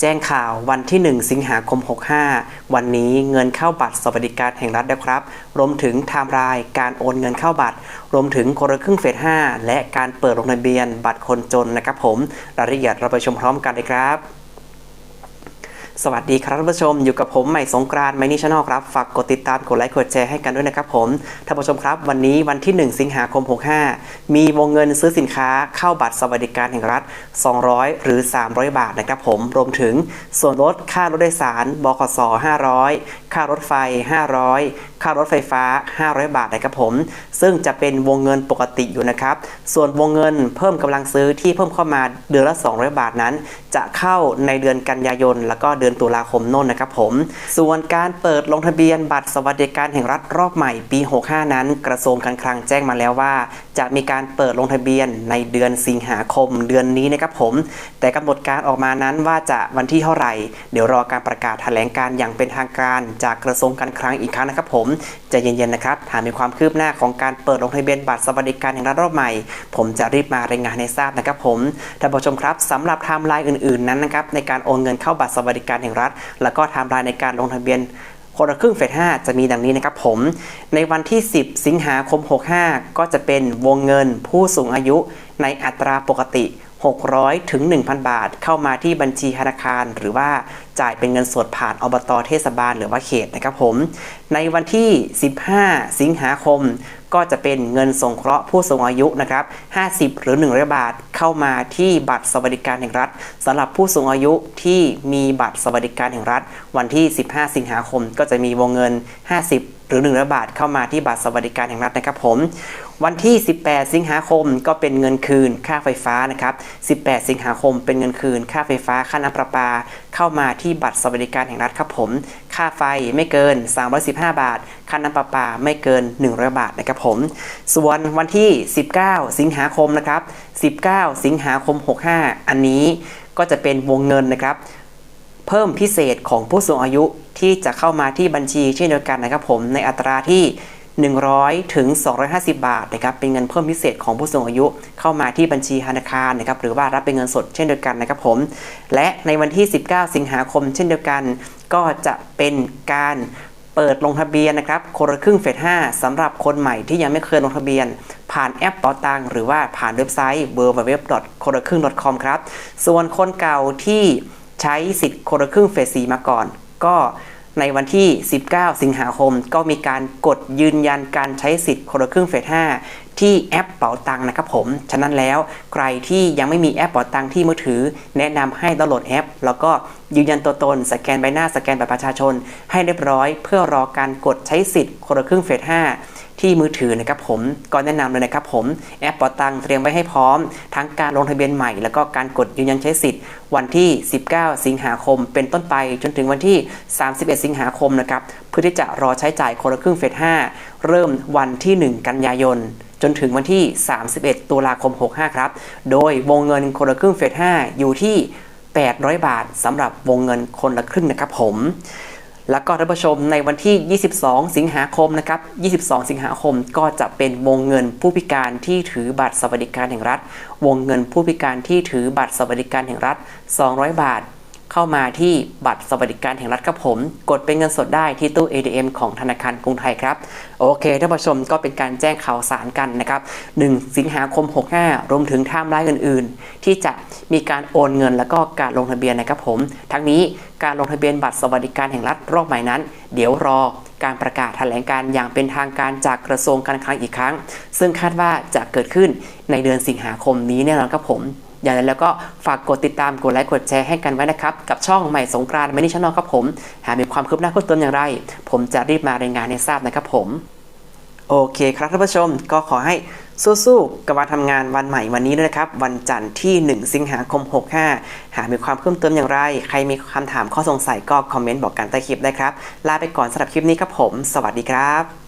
แจ้งข่าววันที่ 1 สิงหาคม 65 วันนี้เงินเข้าบัตรสวัสดิการแห่งรัฐนะครับ รวมถึงไทม์ไลน์การโอนเงินเข้าบัตร รวมถึงคนละครึ่งเฟส 5 และการเปิดลงทะเบียนบัตรคนจนนะครับผม รายละเอียดเราไปชมพร้อมกันเลยครับ สวัสดีครับท่านผู้ชมอยู่กับผมใหม่สงกรานต์ไมนี่ชาแนลครับ ฝากกดติดตามกดไลค์กดแชร์ให้กันด้วยนะครับผมท่านผู้ชมครับวันนี้วันที่ 1 สิงหาคม 65 มีวงเงินซื้อสินค้าเข้าบัตรสวัสดิการแห่งรัฐ 200 หรือ 300 บาทนะครับผมรวมถึงส่วนลดค่ารถโดยสารบขส500 ค่ารถไฟ 500 ค่ารถไฟฟ้า 500 บาทนะครับผม ซึ่งจะเป็นวงเงินปกติอยู่นะครับ ส่วนวงเงินเพิ่มกำลังซื้อที่เพิ่มเข้ามาเดือนละ 200 บาทนั้น จะเข้าในเดือนกันยายน แล้วก็เดือนตุลาคมน่นนะครับผม ส่วนการเปิดลงทะเบียนบัตรสวัสดิการแห่งรัฐรอบใหม่ปี 65 นั้น กระทรวงการคลังแจ้งมาแล้วว่า จะมีการเปิดลงทะเบียนในเดือนสิงหาคมเดือนนี้นะครับผม แต่กำหนดการออกมานั้นว่าจะวันที่เท่าไหร่ เดี๋ยวรอการประกาศแถลงการอย่างเป็นทางการจากกระทรวงการคลังอีกครั้งนะครับผมใจะเย็นๆนะครับหากมีความคืบหน้าของการเปิดลงทะเบียนบัตรสวัสดิการแห่งรัฐรอบใหม่ ผมจะรีบมารายงานให้ทราบนะครับผมท่านผู้ชมครับสำหรับไทม์ไลน์อื่นๆนั้นนะครับในการโอนเงินเข้าบัตรสวัสดิการแห่งรัฐ แล้วก็ไทม์ไลน์ในการลงทะเบียนคนละครึ่งเฟส5จะมีดังนี้นะครับผม ในวันที่ 10 สิงหาคม 65 ก็จะเป็นวงเงินผู้สูงอายุ ในอัตราปกติ 600 ถึง 1,000 บาท เข้ามาที่บัญชีธนาคาร หรือว่าจ่ายเป็นเงินสดผ่านอบตเทศบาลหรือว่าเขตนะครับผม ในวันที่ 15 สิงหาคม ก็จะเป็นเงินสงเคราะห์ผู้สูงอายุนะครับ 50 หรือ 100 บาท เข้ามาที่บัตรสวัสดิการแห่งรัฐสำหรับผู้สูงอายุที่มีบัตรสวัสดิการแห่งรัฐ วันที่ 15 สิงหาคม ก็จะมีวงเงิน 50 หรือ100บาทเข้ามาที่บัตรสวัสดิการแห่งรัฐนะครับผม วันที่ 18 สิงหาคมก็เป็นเงินคืนค่าไฟฟ้านะครับ 18 สิงหาคมเป็นเงินคืน ค่าไฟฟ้าค่าน้ำประปา เข้ามาที่บัตรสวัสดิการแห่งรัฐครับผม ค่าไฟไม่เกิน 315 บาท ค่าน้ำประปาไม่เกิน 100 บาทนะครับผม ส่วนวันที่ 19 สิงหาคมนะครับ 19 สิงหาคม 65 อันนี้ก็จะเป็นวงเงินนะครับเพิ่มพิเศษของผู้สูงอายุที่จะเข้ามาที่บัญชีเช่นเดียวกันนะครับผมในอัตราที่ 100 ถึง 250 บาทนะครับเป็นเงินเพิ่มพิเศษของผู้สูงอายุเข้ามาที่บัญชีธนาคารนะครับหรือว่ารับเป็นเงินสดเช่นเดียวกันนะครับผม และในวันที่ 19 สิงหาคมเช่นเดียวกัน ก็จะเป็นการเปิดลงทะเบียนนะครับคนละครึ่งเฟส5สำหรับคนใหม่ที่ยังไม่เคยลงทะเบียน ผ่านแอปเป๋าตังหรือว่าผ่านเว็บไซต์ w w w k o n l a k r u n g c o m ครับส่วนคนเก่าที่ใช้สิทธิ์คนละครึ่งเฟส4มาก่อน ก็ ในวันที่ 19 สิงหาคม ก็มีการกดยืนยันการใช้สิทธิ์คนละครึ่งเฟส 5 ที่แอปเป๋าตังนะครับผม ฉะนั้นแล้วใครที่ยังไม่มีแอปเป๋าตังที่มือถือ แนะนำให้ดาวน์โหลดแอป แล้วก็ยืนยันตัวตน สแกนใบหน้าสแกนบัตรประชาชน ให้เรียบร้อย เพื่อรอการกดใช้สิทธิ์คนละครึ่งเฟส 5 ที่มือถือนะครับผมก็แนะนำเลยนะครับผมแอปเป๋าตังเตรียมไว้ให้พร้อม ทั้งการลงทะเบียนใหม่ แล้วก็การกดยืนยันใช้สิทธิ์ วันที่ 19 สิงหาคม เป็นต้นไปจนถึงวันที่ 31 สิงหาคมนะครับเพื่อที่จะรอใช้จ่ายคนละครึ่งเฟส5เริ่มวันที่ 1 กันยายนจนถึงวันที่ 31 ตุลาคม 65 ครับ โดยวงเงินคนละครึ่งเฟส5อยู่ที่ 800 บาทสำหรับวงเงินคนละครึ่งนะครับผม แล้วก็ท่านผู้ชมในวันที่ 22 สิงหาคมนะครับ 22 สิงหาคมก็จะเป็นวงเงินผู้พิการที่ถือบัตรสวัสดิการแห่งรัฐ วงเงินผู้พิการที่ถือบัตรสวัสดิการแห่งรัฐ 200 บาท เข้ามาที่บัตรสวัสดิการแห่งรัฐครับผม กดเป็นเงินสดได้ที่ตู้ ATM ของธนาคารกรุงไทยครับ โอเคท่านผู้ชมก็เป็นการแจ้งข่าวสารกันนะครับ 1 สิงหาคม 65 รวมถึงไทม์ไลน์อื่น ๆ ที่จะมีการโอนเงินแล้วก็การลงทะเบียนนะครับผม ทั้งนี้การลงทะเบียนบัตรสวัสดิการแห่งรัฐรอบใหม่นั้น เดี๋ยวรอการประกาศแถลงการอย่างเป็นทางการจากกระทรวงการคลังอีกครั้ง ซึ่งคาดว่าจะเกิดขึ้นในเดือนสิงหาคมนี้แน่นอนครับผม อย่างไรแล้วก็ฝากกดติดตามกดไลค์กดแชร์ให้กันไว้นะครับ กับช่องใหม่สงกรานต์ไม่นี่ชแนลครับผม หากมีความคืบหน้าเพิ่มเติมอย่างไร ผมจะรีบมารายงานให้ทราบนะครับผม โอเคครับท่านผู้ชมก็ขอให้สู้ๆกับวันทำงานวันใหม่วันนี้ด้วยนะครับ วันจันทร์ที่ 1 สิงหาคม 65 หากมีความเพิ่มเติมอย่างไร ใครมีคำถามข้อสงสัยก็คอมเมนต์บอกกันใต้คลิปได้ครับ ลาไปก่อนสำหรับคลิปนี้ครับผม สวัสดีครับ